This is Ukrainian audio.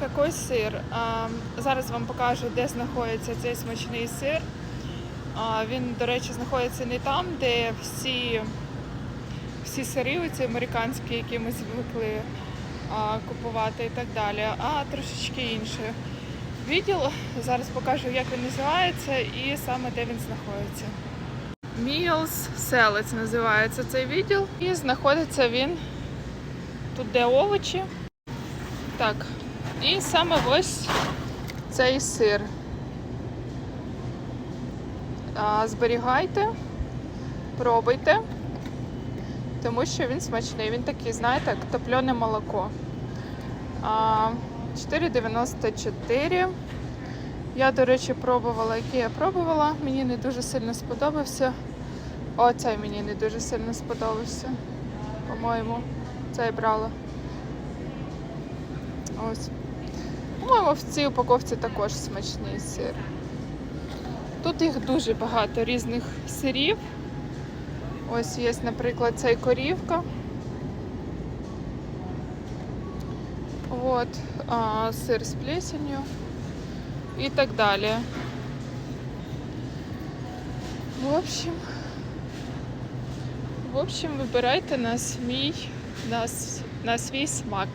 такий сир. Зараз вам покажу, де знаходиться цей смачний сир. Він, до речі, знаходиться не там, де всі, всі сири, оці американські, які ми звикли купувати і так далі, а трошечки інше. Відділ зараз покажу, як він називається і саме де він знаходиться. Meals Селець називається цей відділ. І знаходиться він тут, де овочі. Так. І саме ось цей сир. Зберігайте, пробуйте, тому що він смачний. Він такий, знаєте, як топлене молоко. 4,94. Я, до речі, пробувала, який я пробувала. Мені не дуже сильно сподобався. Оцей мені не дуже сильно сподобався. По-моєму, цей брала. Ось. По-моєму, в цій упаковці також смачний сир. Тут їх дуже багато різних сирів. Ось є, наприклад, цей корівка. От, а, сир з плесенью і так далі. В общем, в общем, вибирайте на свій, на, на свій смак.